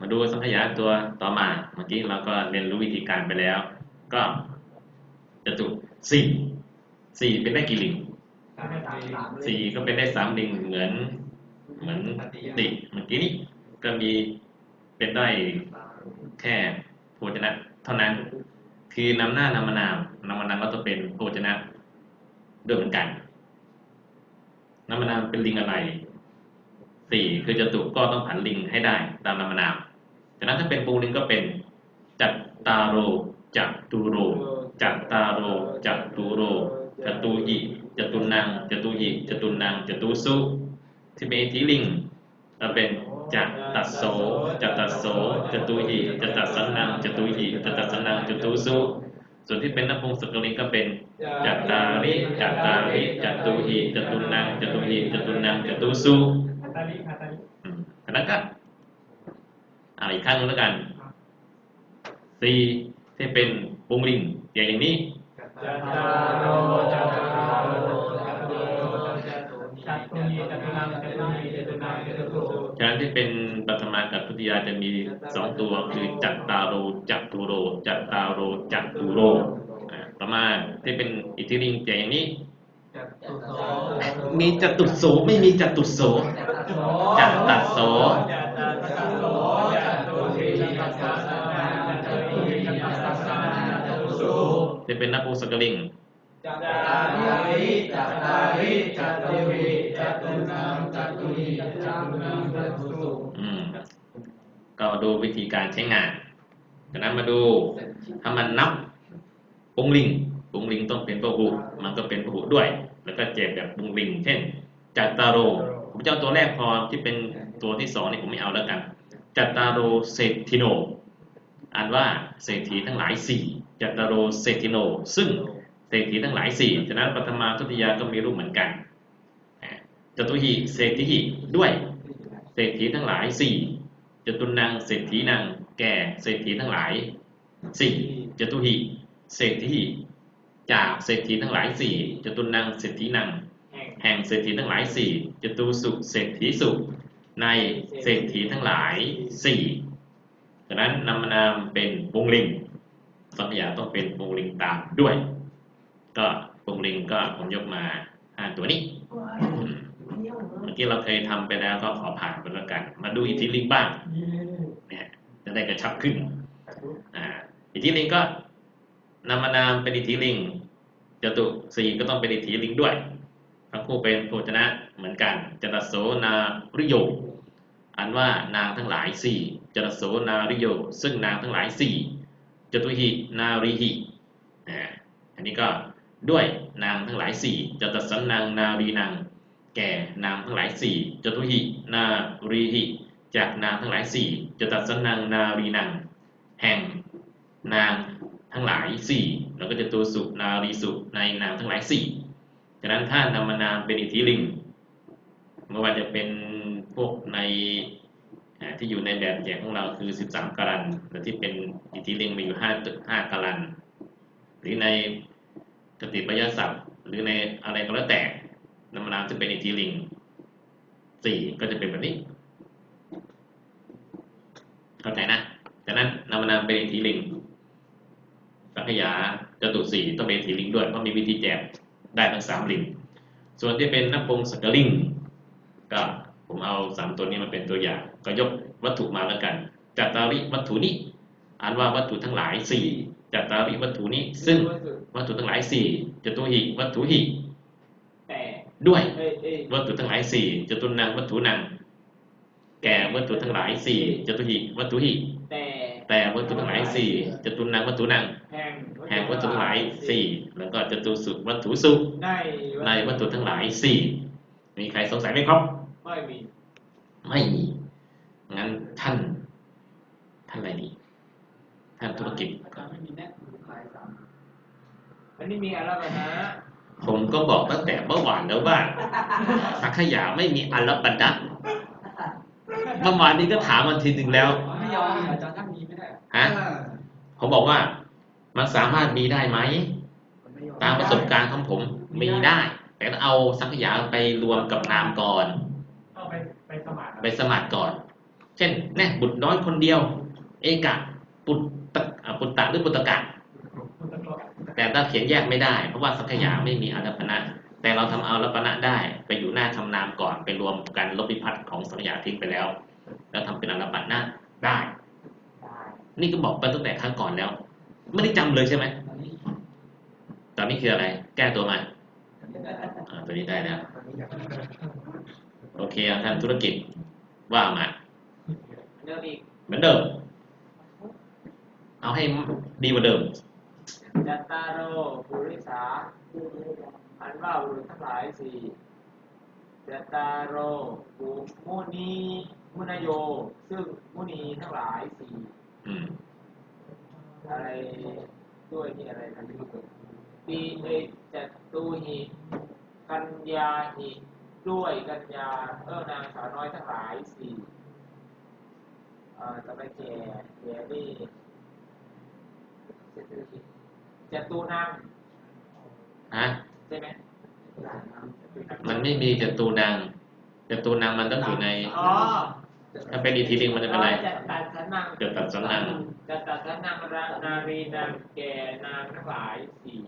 มาดูสังขยาตัวต่อมา เมื่อกี้เราก็เรียนรู้วิธีการไปแล้ว ก็จะจุสี่สี่เป็นได้กี่ลิงสี่ก็เป็นได้สามลิงเหมือน เหมือนติเมื่อกี้นี้ก็มีเป็นได้แค่โภชนะ เท่านั้น คือนำหน้านำมานามนำมานามก็จะเป็นโภชนะด้วยเหมือนกันนำมานามเป็นลิงอะไร สี่คือจตุก็ต้องผันลิงให้ได้ตามนำมนามจากนั้นถ้าเป็นปูลิงก็เป็นจัตตาโรจัตุโรจัตตาโรจัตุโรจตุหิจตุนังจตุหิจตุนังจตุสุที่เป็นอิทธิลิงเราเป็นจัตตัสโสจัตตัสโสจตุหิจัตตัสนังจตุหิจัตตัสนังจตุสุส่วนที่เป็นนพงศกลิงก็เป็นจัตตาริจัตตาริจัตุหิจตุนังจตุหิจตุนังจตุสุ ฮัตตาลิฮัตตาลิ แล้วก็อ่าอีกครั้งหนึงแล้วกันสี่ที่เป็นปุงลิงอย่างนี้จัตตาโรจัตตาโรจัตตุโรจัตตุจัตตุนีจัตตุนังจัตตุนีจัตตุนังจัตตุโรฉะนั้นที่เป็นปัทมากับพุทธิยาจะมีสองตัวคือจัตตาโรจัตุโรจัตตาโรจัตุโรอ่าต่อมาที่เป็นอิทธิลิงอย่างนี้จัตตุโส มีจตุโสไม่มีจตุโสจัตตัสโสจัตตัสโสจัตตุทีจัตตัสสะจัตตุทีจัตตัสสะจัตตุสุที่เป็นนักภูสกลิงจัตตาริจัตตาริจัตตุริจัตตุนังจัตตุริจัตตุนังจัตตุสุอืมก็ดูวิธีการใช้งานจากนั้นมาดูถ้ามันนับปุงลิง ปุงลิงต้องเป็นพหุมันก็เป็นพหุด้วย แล้วก็เจ็บแบบปุงลิง เช่นจัตตารโร ผมจะเอาตัวแรกพอที่เป็นตัวที่สองนี่ผมไม่เอาแล้วกัน จัตตารโรเศรษฐิโนอ่านว่าเศรษฐีทั้งหลายสี่จัตตารโรเศรษฐิโน ซึ่งเศรษฐีทั้งหลายสี่ฉะนั้นปฐมาทุติยาก็มีรูปเหมือนกันจตุหิเศรษฐิด้วย เศรษฐีทั้งหลายสี่จตุนังเศรษฐีนังแก่เศรษฐีทั้งหลายสี่จตุหิเศรษฐี จากเศรษฐีทั้งหลายสี่จตุนังเศรษฐีนัง แห่งแห่งเศรษฐีทั้งหลายสี่จตุสุเศรษฐีสุในเศรษฐีทั้งหลายสี่ฉะนั้นนามนามเป็นวงลิงสัญญาต้องเป็นวงลิงตามด้วย ก็วงลิงก็ผมยกมาห้าตัวนี้อืมเมื่อกี้เราเคยทำไปแล้วก็ขอผ่านไปแล้วกัน มาดูอิทธิลิงบ้างเนี่ยจะได้กระชับขึ้นอ่าอิทธิลิงก็ นามนามเป็นอิทธิลิงจตุสี่ก็ต้องเป็นอิทธิลิงด้วย ทั้งคู่เป็นโภชนะเหมือนกันจตโสนาริโย อันว่านางทั้งหลายสี่จตโสนาริโย ซึ่งนางทั้งหลายสี่จตุหินาริหิอันนี้ก็ด้วยนางทั้งหลายสี่จตสันนางนารีนางแก่นางทั้งหลายสี่จตุหินารีหิจากนางทั้งหลายสี่จตสันนางนารีนางแห่งนาง ทั้งหลายสี่แล้วก็จะตัวสุนารีสุในนางทั้งหลายสี่ฉะนั้นถ้านามนามเป็นอิทธิลิงไม่ว่าจะเป็นพวกในที่อยู่ในแบบแจกของเราคือ 13กรันหรือที่เป็นอิทธิลิงมีอยู่5ตึก5กรัน หรือในกติปยศัพท์ หรือในอะไรก็แล้วแต่นามนามจะเป็นอิทธิลิงสี่ก็จะเป็นแบบนี้ เข้าใจนะฉะนั้นนามนามเป็นอิทธิลิง ขยาจตุสี่ต้องเป็นอิทธิลิงด้วยเพราะมีวิธีแจกได้ทั้งสามลิงส่วนที่เป็นนับพงศกลิงก็ผมเอาสามตัวนี้มาเป็นตัวอย่าง ก็ยกวัตถุมาแล้วกันจัตตาริวัตถุนี้อ่านว่าวัตถุทั้งหลายสี่จัตตาริวัตถุนี้ ซึ่งวัตถุทั้งหลายสี่จตุหิวัตถุหิแต่ด้วยเอ้ยเอ้ยวัตถุทั้งหลายสี่จตุนังวัตถุนังแก่วัตถุทั้งหลายสี่จตุหิวัตถุหิ แต่แต่วัตถุทั้งหลายสี่จตุนังวัตถุนังแห่งแห่งวัตถุทั้งหลายสี่แล้วก็จตุสุวัตถุสุในในวัตถุทั้งหลายสี่มีใครสงสัยไหมครับ ไม่มี ไม่มี งั้นท่าน ท่านอะไรดี ท่านธุรกิจไม่มีแน่อันนี้มีอะไรบ้างนะผมก็บอกตั้งแต่เมื่อวานแล้วว่าสังขยาไม่มีอัลบันดะเมื่อวานนี้ก็ถามมันทีหนึ่งแล้วไม่ยอมอาจารย์ท่านมีไม่ได้ ฮะผมบอกว่ามันสามารถมีได้ไหม ตามประสบการณ์ของผมมีได้ แต่ต้องเอาสังขยาไปรวมกับนามก่อนเอาไปไปสมัครไปสมัครก่อน เช่นแน่บุตรน้อยคนเดียว เอกะปุตตะอ่าปุตตะหรือปุตตะกะแต่ถ้าเขียนแยกไม่ได้ เพราะว่าสังขยาไม่มีอารัปณะแต่เราทำเอารัปณะได้ไปอยู่หน้าทำนามก่อนไปรวมกันลบพิพัฒน์ของสังขยาทิ้งไปแล้ว แล้วทำเป็นอารัปณะได้ นี่ก็บอกไปตั้งแต่ครั้งก่อนแล้ว ไม่ได้จำเลยใช่ไหมตอนนี้คืออะไร แก้ตัวมาตัวนี้ได้แล้ว โอเคท่านธุรกิจว่ามาเดิมเหมือนเดิม เอาให้ดีกว่าเดิมจัตตารโอปุริสาอันว่าบุรุษทั้งหลายสี่จัตตารโอปุมุนีมุนโย ซึ่งมุนีทั้งหลายสี่ อืมอะไรด้วยที่อะไรนะปีเอจัตตูหิกัญญาหิด้วยกัญญาเออนางสาวน้อยทั้งหลายสี่เอ่อจะไปแก่แก่นี่จัตูนางฮะใช่ไหมมันไม่มีจตูนังจตูนังมันต้องอยู่ในอ๋อ ถ้าเป็นอีกทีหนึงมันจะเป็นอะไรจัตตัสนังเกิดตัดสนังจัตตัสนังรานารีนางแก่นางทั้งหลายสี่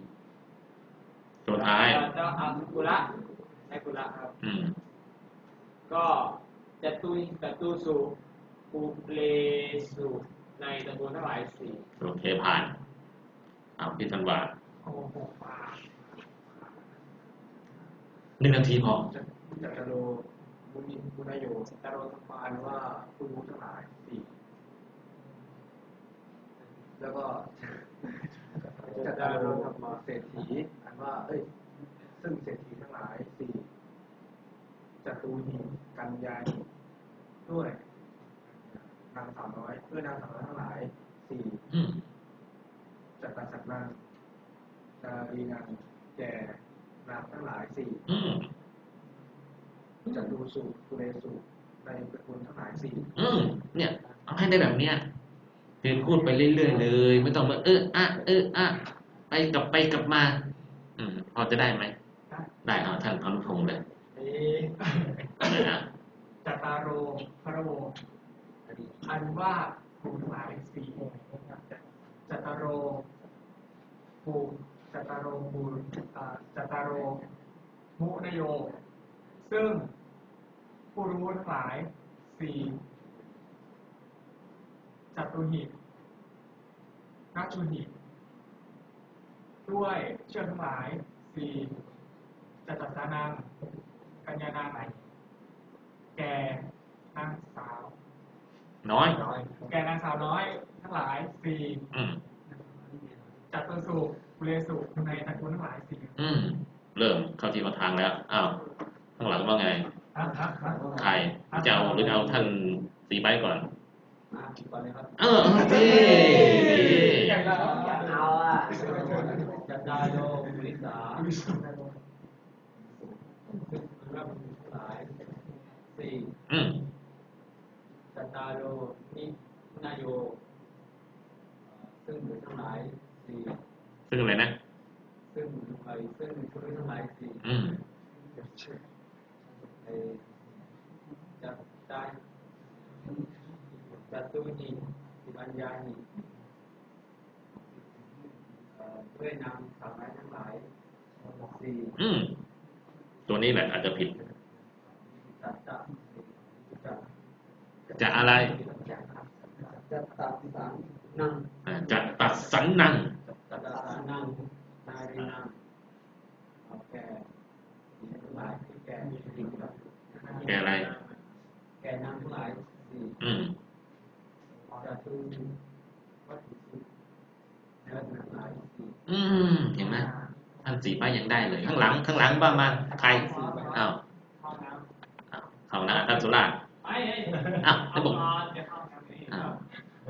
ตัวท้ายเจ้าอังกุระในกุระครับ อืม ก็จัตุยจัตุสุปุเลสุในตระกูลทั้งหลายสี่โอเคผ่านเอาพี่ธันวาโอ้โหปาหนึ่งนาทีพอจักรโล มุนิมุนโยตโรธรรมานว่าผู้รู้ทั้งหลายสี่แล้วก็จักรโลธรรมาเศรษฐีอันว่า เอ้ย ซึ่งเศรษฐีทั้งหลายสี่จตูหิกัญญาหิด้วยนางสาวน้อยด้วยนางสาวน้อยทั้งหลายสี่จัตตาสักนางนารีนางแก่นางทั้งหลายสี่ อืมจัตูสุกุเลสุในตระกูลทั้งหลายสี่อืมเนี่ยเอาให้ได้แบบเนี้ยคือพูดไปเรื่อยๆเลย ไม่ต้องมาเอออะเอออะไปกลับไปกลับมา อืมพอจะได้ไหมได้เอาท่านพานุพงศ์เลยเอ๊ะเลยนะจัตตารโรพระโวอันว่าภูทั้งหลายสี่องค์จัตตารโรภูจัตตารโรภูอ่าจัตตารโรมุนโย ซึ่ง ผู้รู้ทั้งหลายสี่จัตุหินักจุหิด้วยเชื่อทั้งหลายสี่จัตตสานังกัญญานาไหนแก่นางสาว น้อย แก่นางสาวน้อย ทั้งหลายสี่อืมจัตุสุกุเลสุในตระกูลทั้งหลายสี่อืมเริ่มเข้าที่เข้าทางแล้วอ้าวข้างหลังว่าไงฮะฮะฮะ ใครจะเอาหรือเอาท่านสีใบก่อนก่อนเลยครับเออเอาสิเอาอะจัตตารโอปุริสาซึ่งเป็นว่าบุรุษทั้งหลายสี่จัตตารโอนินายโย ซึ่งบุรุษทั้งหลายสี่ซึ่งอะไรนะ ซึ่งไอ้ซึ่งบุรุษทั้งหลายสี่อืม ไอ้จัตตาจัตุนิปัญญานิเอ่อด้วยนามสาวน้อยทั้งหลายสี่อืมตัวนี้แหละอาจจะผิดจัตตาจัตจะอะไรจัตตาสามนั่งอ่าจะตัดสันนัง จัตตาสามนั่งนารีนั่งเอาแก่หญิงทั้งหลายที่แก่หญิงครับ แกอะไร แก่นางทั้งหลายสี่ อืม จัตุวัตถุสิและทั้งหลายสีอืมเห็นไหมท่านสีใบยังได้เลย ข้างหลัง ข้างหลังบ้างมาใครอ้าวห้องน้อ้าวเข้าน้ำท่านสุราษฎร์ำไอ้าวแล้วบอกห้องนอนจะเข้าน้ำนี่อ้าว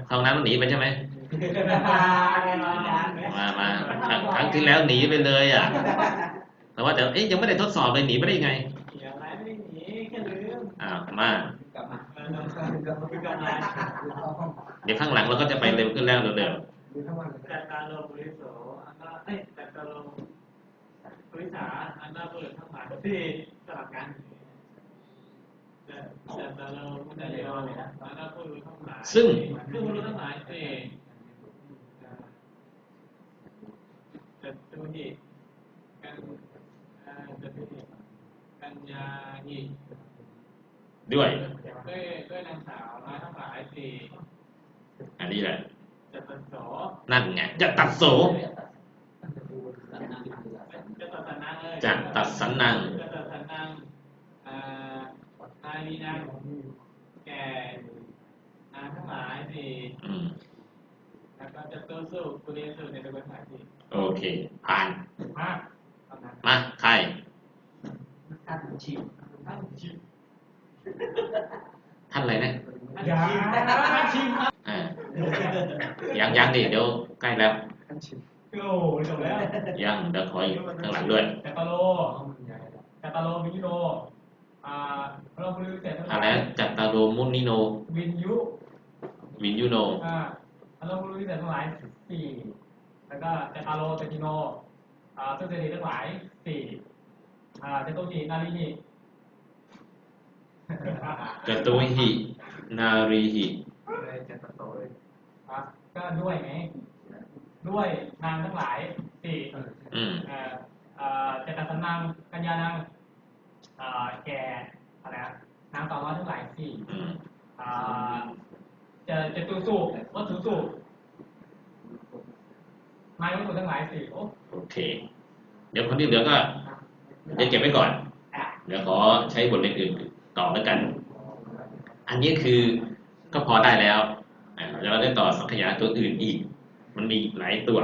ข้าน้ำแล้วหนีไปใช่ไหมมามาครั้งที่แล้วหนีไปเลยอะ แต่ว่าแต่เอ๊ยยังไม่ได้ทดสอบเลยหนีไปได้ยังไงอย่าไรไม่หนีแค่ลืมอ้าวมากลับมา เดี๋ยวข้างหลังเราก็จะไปเร็วขึ้นแล้วเรื่อยๆจัดการโลภุริโสอันว่าเอ้ยจัตตาโลบุริสาอันว่าบุรุษทั้งหลายที่สลับกันจัจะตะโลมุตะโยแล้วก็ผู้รู้ทั้งหลายซึ่งผู้รู้ทั้งหลายสี่จะตุหิกันอ่าจะตุหิกัญญาหิด้วย ด้วยด้วยนางสาวน้อยทั้งหลายสี่อันนี้แหละจะตัดโสนั่นไงจะตัดโสจะตัดสันนังเลยจะตัดสันนังจะตัดสันนังอ่านาลีนังแก่นางทั้งหลายสี่อืมแล้วก็จะตู้สุกุเรสุในตัวภาษาสี่โอเค ผ่านมากตอนนั้นมาใครท่านชิมท่านชิม ท่านอะไรนะท่านชิมท่านชิมครับอ่ายังยังดิเดี๋ยวใกล้แล้วท่านชิมโอ้จบแล้วยังเดี๋ยวขออีกข้างหลังด้วยจัตโลจัตโลวิญโนอ่าเราบริเสร็จทั้งหอะไรลายนะจัตตาโรมุนิโน วินยุวินยูโนอ่าเราบริเสร็จทั้งหลายสี่แล้วก็จัตโลเตติโนอ่าซึ่งเศรษฐีทั้งหลายสี่อ่าเจตุจีนารีนี จตุหิ นารีหิเลยจะตัดโตเลยอะก็ด้วยไงด้วยนางทั้งหลายสี่อืมเอ่อเอ่อเจตสันนังกัญญานังเอ่อแก่อะไรนะนางสาวน้อยทั้งหลายสี่อืมอ่าจะจะตูสูวัตถุสูนายวัตถุทั้งหลายสี่โอ้โอเค เดี๋ยวคนที่เหลือก็เดี๋ยวเก็บไว้ก่อนอะเดี๋ยวขอใช้บทเรียนอื่น ต่อแล้วกัน อันนี้คือก็พอได้แล้วเดี๋ยวเราได้ต่อสังขยาตัวอื่นอีก มันมีหลายตัว